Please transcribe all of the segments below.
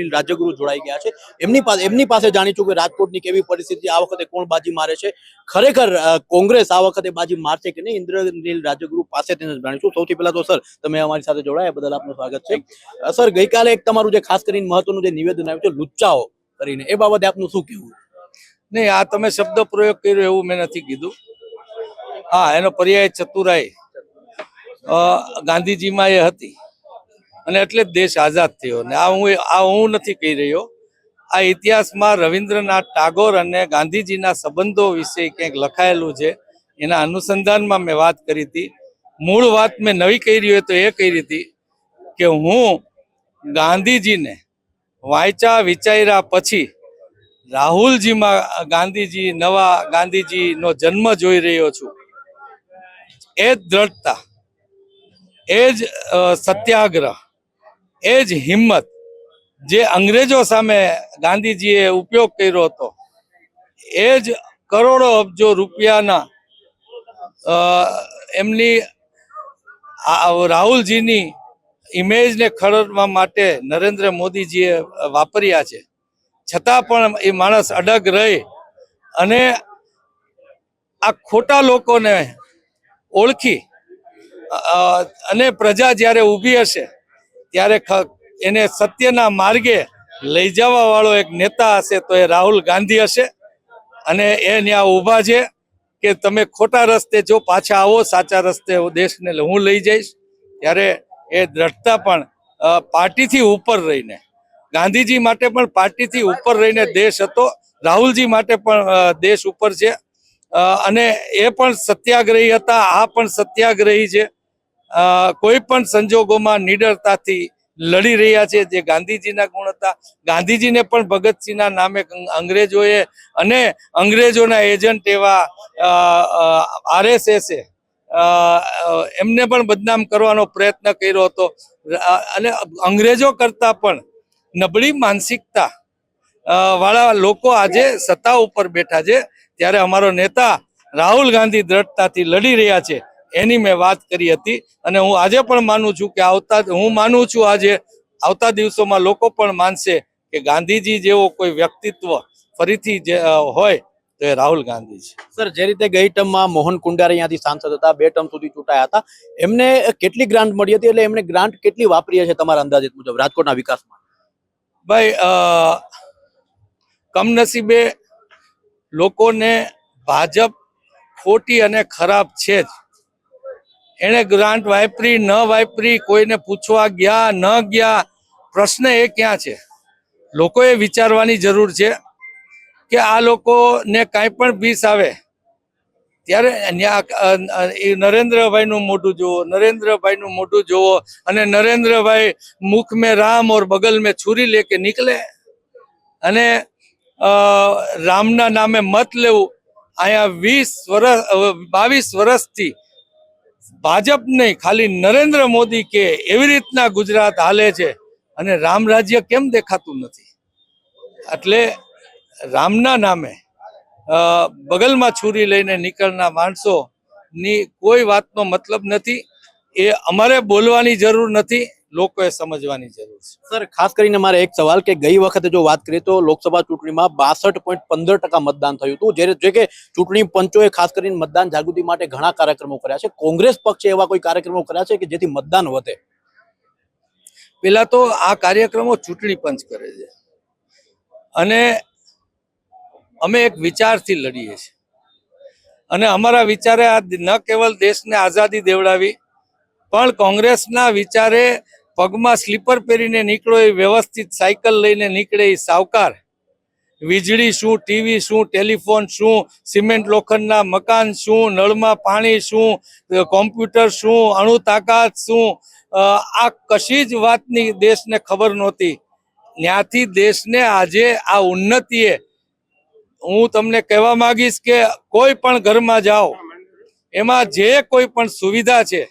ઇન્દ્રનીલ રાજ્યગુરુ જોડાઈ ગયા છે. એમની પાસે એમની પાસે જાણીશું કે રાજકોટની કેવી પરિસ્થિતિ આ વખતે કોણ બાજી મારે છે. ખરેખર કોંગ્રેસ આ વખતે બાજી મારશે કે નહીં, ઇન્દ્રનીલ રાજ્યગુરુ પાસે તેને જાણીશું. સૌથી પહેલા તો, સર, તમે અમારી સાથે જોડાયા બદલ આપનું સ્વાગત છે. સર, ગઈકાલે એક તમારું જે ખાસ કરીને મહત્વનું જે નિવેદન આવ્યું છે, લુચ્ચાઓ કરીને, એ બાબતે આપનું શું કહેવું નહીં, આ તમે શબ્દ પ્રયોગ કર્યો એવું મેં નથી કીધું. હા, એનો પર્યાય ચતુરાય ગાંધીજીમાં એ હતી. અને એટલે જ દેશ આઝાદ થયો. અને આ હું આ હું નથી કહી રહ્યો. આ ઇતિહાસમાં રવિન્દ્રનાથ ટાગોર અને ગાંધીજીના સંબંધો વિશે કંઈક લખાયેલું છે. એના અનુસંધાનમાં મેં વાત કરી હતી. મૂળ વાત મેં નવી કરી હોય તો એ કહી હતી કે હું ગાંધીજીને વાંચ્યા વિચાર્યા પછી રાહુલજીમાં ગાંધીજી નવા ગાંધીજીનો જન્મ જોઈ રહ્યો છું. એ જ દ્રઢતા, એ જ સત્યાગ્રહ એ જ હિંમત જે અંગ્રેજો સામે ગાંધીજીએ ઉપયોગ કર્યો હતો. એ જ કરોડો અબજો રૂપિયાના એમની રાહુલજીની ઇમેજને ખરડવા માટે નરેન્દ્ર મોદીજીએ વાપર્યા છે. છતાં પણ એ માણસ અડગ રહી અને આ ખોટા લોકોને ઓળખી અને પ્રજા જ્યારે ઊભી હશે ત્યારે એને સત્યના માર્ગે લઈ જવા વાળો એક નેતા હશે તો એ રાહુલ ગાંધી હશે. અને એ ત્યાં ઊભા છે કે તમે ખોટા રસ્તે જો પાછા આવો, સાચા રસ્તે દેશને હું લઈ જઈશ. ત્યારે એ દ્રઢતા પણ પાર્ટીથી ઉપર રહીને, ગાંધીજી માટે પણ પાર્ટીથી ઉપર રહીને દેશ હતો, રાહુલજી માટે પણ દેશ ઉપર છે. અને એ પણ સત્યાગ્રહી હતા, આ પણ સત્યાગ્રહી છે. કોઈ પણ સંજોગોમાં નિડરતાથી લડી રહ્યા છે, જે ગાંધીજીના ગુણ હતા. ગાંધીજીને પણ ભગતસિંહના નામે અંગ્રેજોએ અને અંગ્રેજોના એજન્ટ એવા આરએસએસે એમને પણ બદનામ કરવાનો પ્રયત્ન કર્યો હતો. અને અંગ્રેજો કરતા પણ નબળી માનસિકતા વાળા લોકો આજે સત્તા ઉપર બેઠા છે. ત્યારે અમારો નેતા રાહુલ ગાંધી દ્રઢતાથી લડી રહ્યા છે. એની મેં વાત કરી હતી અને હું આજે પણ માનું છું કે આવતા હું માનું છું આજે આવતા દિવસોમાં લોકો પણ માનશે કે ગાંધીજી જેવો કોઈ વ્યક્તિત્વ ફરીથી જે હોય તો એ રાહુલ ગાંધી છે. સર જે રીતે ગઈ ટર્મમાં મોહન કુંડારે અહીંયાથી સાંસદ હતા બે ટર્મ સુધી ચૂંટાયા હતા એમને કેટલી ગ્રાન્ટ મળી હતી? એટલે એમને ગ્રાન્ટ કેટલી વાપરી છે તમારા અંદાજિત મુજબ રાજકોટના વિકાસમાં? ભાઈ કમનસીબે લોકોને ભાજપ ખોટી અને ખરાબ છે જ. એણે ગ્રાન્ટ વાપરી, ન વાપરી, કોઈને પૂછવા ગયા, ન ગયા, પ્રશ્ન એ ક્યાં છે? લોકોએ વિચારવાની જરૂર છે કે આ લોકોને કાંઈ પણ બીસ આવે, ત્યારે નરેન્દ્રભાઈનું મોઢું જુઓ, નરેન્દ્રભાઈનું મોઢું જુઓ, અને નરેન્દ્રભાઈ મુખ મેં રામ ઓર બગલ મેં છુરી લેકે નીકળે, અને રામના નામે મત લેવું, અહીંયા વીસ વર્ષ બાવીસ વર્ષથી ભાજપ નહીં, ખાલી નરેન્દ્ર મોદી કે એવી રીતના ગુજરાત હાલે છે અને રામ રાજ્ય કેમ દેખાતું નથી? એટલે રામના નામે બગલમાં છુરી લઈને નીકળના માણસોની કોઈ વાતનો મતલબ નથી. એ અમારે બોલવાની જરૂર નથી. લોકોએ સમજવાની જરૂર છે. સર ખાસ કરીને મારે એક સવાલ કે ગઈ વખતે જો વાત કરીએ તો લોકસભા ચૂંટણીમાં બાસઠ પોઈન્ટ પંદર ટકા મતદાન થયું હતું. જે જે કે ચૂંટણી પંચોએ ખાસ કરીને મતદાન જાગૃતિ માટે ઘણા કાર્યક્રમો કર્યા છે. કોંગ્રેસ પક્ષે એવા કોઈ કાર્યક્રમો કર્યા છે કે જેથી મતદાન વધે? પેલા તો આ કાર્યક્રમો ચૂંટણી પંચ કરે છે. અને અમે એક વિચારથી લડીએ છીએ. અને અમારા વિચારે આ ન કેવલ દેશને આઝાદી દેવડાવી પણ કોંગ્રેસના વિચારે પગમાં સ્લીપર પહેરીને નીકળો એ વ્યવસ્થિત સાયકલ લઈને નીકળે એ સાવકાર. વીજળી શું, ટીવી શું, ટેલિફોન શું, સિમેન્ટ લોખંડના મકાન શું, નળમાં પાણી શું, કોમ્પ્યુટર શું, અણુ તાકાત શું આ કશી જ વાતની દેશને ખબર નહોતી. ત્યાંથી દેશને આજે આ ઉન્નતિએ હું તમને કહેવા માંગીશ કે કોઈ પણ ઘરમાં જાઓ, એમાં જે કોઈ પણ સુવિધા છે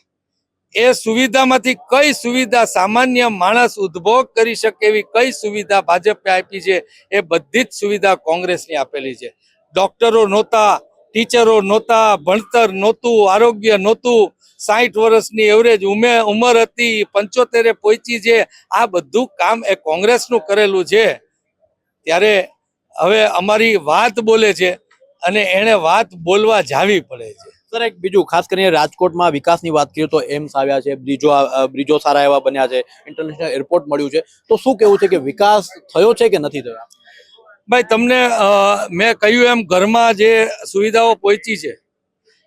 એ સુવિધામાંથી કઈ સુવિધા સામાન્ય માણસ ઉદ્ભોગ કરી શકે એવી કઈ સુવિધા ભાજપે આપી છે એ બધી જ સુવિધા કોંગ્રેસની આપેલી છે. ડોક્ટરો નહોતા, ટીચરો નહોતા, ભણતર નહોતું, આરોગ્ય નહોતું સાઠ વર્ષની એવરેજ ઉમે, ઉંમર હતી, પંચોતેરે પહોંચી છે. આ બધું કામ એ કોંગ્રેસનું કરેલું છે. ત્યારે હવે અમારી વાત બોલે છે અને એણે વાત બોલવા જાવી પડે છે. સર, એક બીજું, ખાસ કરીને રાજકોટમાં વિકાસની વાત કરીએ તો એમ્સ આવ્યા છે, બ્રિજો બ્રિજો સારા એવા બન્યા છે ઇન્ટરનેશનલ એરપોર્ટ મળ્યું છે. તો શું કેવું છે કે વિકાસ થયો છે કે નથી થયો? ભાઈ, તમને મેં કહ્યું એમ, ઘરમાં જે સુવિધાઓ પહોંચી છે,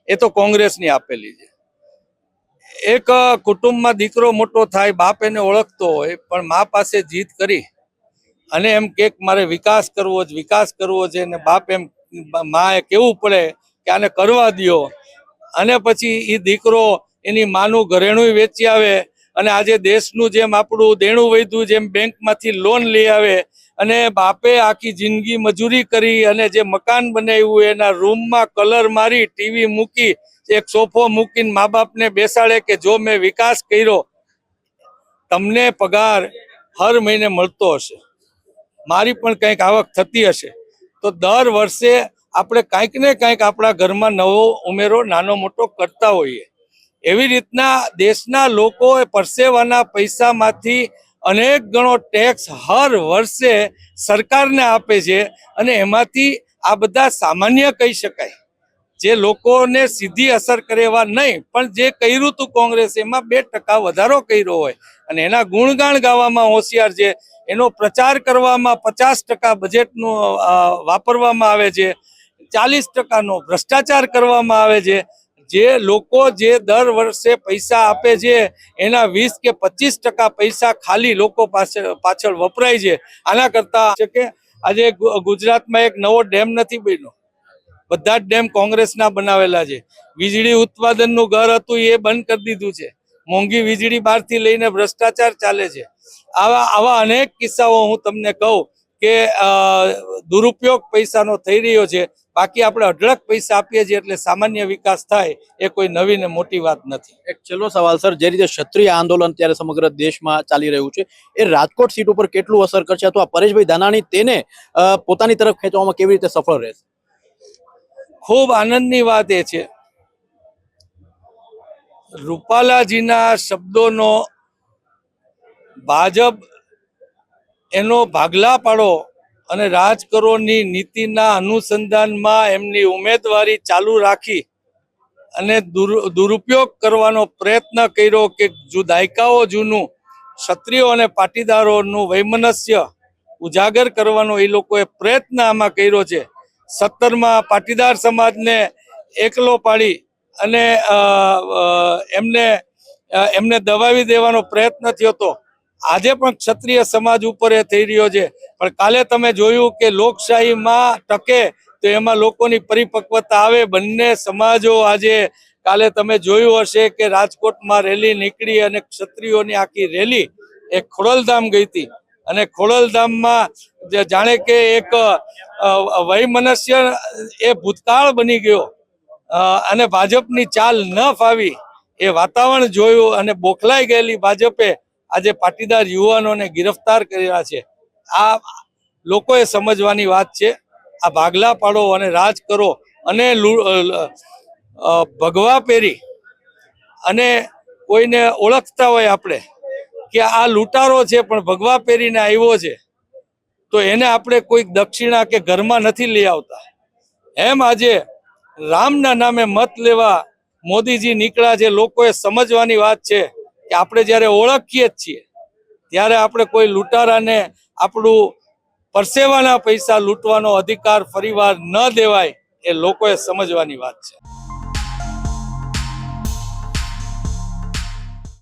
એ તો કોંગ્રેસની આપેલી છે. એક કુટુંબમાં દીકરો મોટો થાય, બાપ એને ઓળખતો હોય, પણ મા પાસે જીત કરી, અને એમ કે મારે વિકાસ કરવો છે, વિકાસ કરવો છે, ને બાપ એમ માએ કેવું પડે કે આને કરવા દ્યો અને પછી એ દીકરો એની માનું ઘરેણું વેચી આવે અને આજે દેશનું જેમ આપણું દેણું વધ્યું, જેમ બેંકમાંથી લોન લઈ આવે અને બાપે આખી જિંદગી મજૂરી કરી અને જે મકાન બનાવ્યું એના રૂમમાં કલર મારી ટીવી મૂકી, એક સોફો મૂકીને મા બાપને બેસાડે કે જો મેં વિકાસ કર્યો, તમને પગાર હર મહિને મળતો હશે. મારી પણ કંઈક આવક થતી હશે. તો દર વર્ષે આપણે કાંઈક ને કાંઈક આપણા ઘરમાં નવો ઉમેરો, નાનો મોટો કરતા હોઈએ. એવી રીતના દેશના લોકો પરસેવાના પૈસામાંથી અનેક ગણો ટેક્સ હર વર્ષે સરકારને આપે છે અને એમાંથી આ બધા સામાન્ય કહી શકાય. જે લોકોને સીધી અસર કરે એવા નહીં, પણ જે કર્યું હતું કોંગ્રેસ એમાં બે ટકા વધારો કર્યો હોય અને એના ગુણગાન ગાવામાં હોશિયાર છે. એનો પ્રચાર કરવામાં પચાસ ટકા બજેટનું વાપરવામાં આવે છે. ચાલીસ ટકાનો ભ્રષ્ટાચાર કરવામાં આવે છે. જે લોકો જે દર વર્ષે પૈસા આપે છે, એના વીસ કે પચીસ ટકા પૈસા ખાલી લોકો પાસે પાછળ વપરાય છે. આના કરતા છે કે આજે ગુજરાતમાં એક નવો ડેમ નથી બન્યો. બધા જ ડેમ કોંગ્રેસના બનાવેલા છે. વીજળી ઉત્પાદનનું ઘર હતું, એ બંધ કરી દીધું છે. મોંઘી વીજળી બહારથી લઈને ભ્રષ્ટાચાર ચાલે છે. આવા આવા અનેક કિસ્સાઓ હું તમને કહું કે દુરુપયોગ પૈસાનો થઈ રહ્યો છે. બાકી આપણે અઢળક પૈસા આપીએ છીએ એટલે સામાન્ય વિકાસ થાય એ કોઈ નવી ને મોટી વાત નથી. એક છેલ્લો સવાલ સર જે રીતે ક્ષત્રિય આંદોલન ત્યારે સમગ્ર દેશમાં ચાલી રહ્યું છે એ રાજકોટ સીટ ઉપર કેટલું અસર કરશે? અથવા પરેશભાઈ ધાનાણી તેને પોતાની તરફ ખેંચવામાં કેવી રીતે સફળ રહેશે? ખૂબ આનંદની વાત એ છે. રૂપાલાજીના શબ્દોનો ભાજપ એનો ભાગલા પાડો અને રાજકરોની નીતિના અનુસંધાનમાં એમની ઉમેદવારી ચાલુ રાખી અને દુર- દુરુપયોગ કરવાનો પ્રયત્ન કર્યો કે દાયકાઓ જૂનું, ક્ષત્રિયો અને પાટીદારોનું વૈમનસ્ય ઉજાગર કરવાનો એ લોકોએ પ્રયત્ન આમાં કર્યો છે. સત્તરમાં પાટીદાર સમાજને એકલો પાડી અને એમને એમને દબાવી દેવાનો પ્રયત્ન થયો હતો. આજે પણ ક્ષત્રિય સમાજ ઉપર એ થઈ રહ્યો છે. પણ કાલે તમે જોયું કે લોકશાહીમાં ટકે તો એમાં લોકોની પરિપક્વતા આવે. બંને સમાજો આજે કાલે તમે જોયું હશે કે રાજકોટમાં રેલી નીકળી અને ક્ષત્રિયોની આખી રેલી એ ખોડલધામ ગઈ હતી. અને ખોડલધામમાં જાણે કે એક વયમનસ્ય એ ભૂતકાળ બની ગયો. અને ભાજપની ચાલ ન ફાવી એ વાતાવરણ જોયું અને બોખલાઈ ગયેલી ભાજપે આજે પાટીદાર યુવાનોને ગિરફતાર કર્યા છે. આ લોકોએ સમજવાની વાત છે, આ ભાગલા પાડો અને રાજ કરો અને ભગવા પહેરી અને કોઈને ઓળખતા હોય આપણે કે આ લૂંટારો છે પણ ભગવા પહેરીને આવ્યો છે, તો એને આપણે કોઈક દક્ષિણા કે ઘરમાં નથી લઈ આવતા. એમ આજે રામના નામે મત લેવા મોદીજી નીકળ્યા છે. લોકોએ સમજવાની વાત છે. કે આપણે જ્યારે ઓળખીએ જ છીએ, ત્યારે આપણે કોઈ લૂંટારાને આપણું પરસેવાના પૈસા લૂંટવાનો અધિકાર ફરીવાર ન દેવાય એ લોકોએ સમજવાની વાત છે.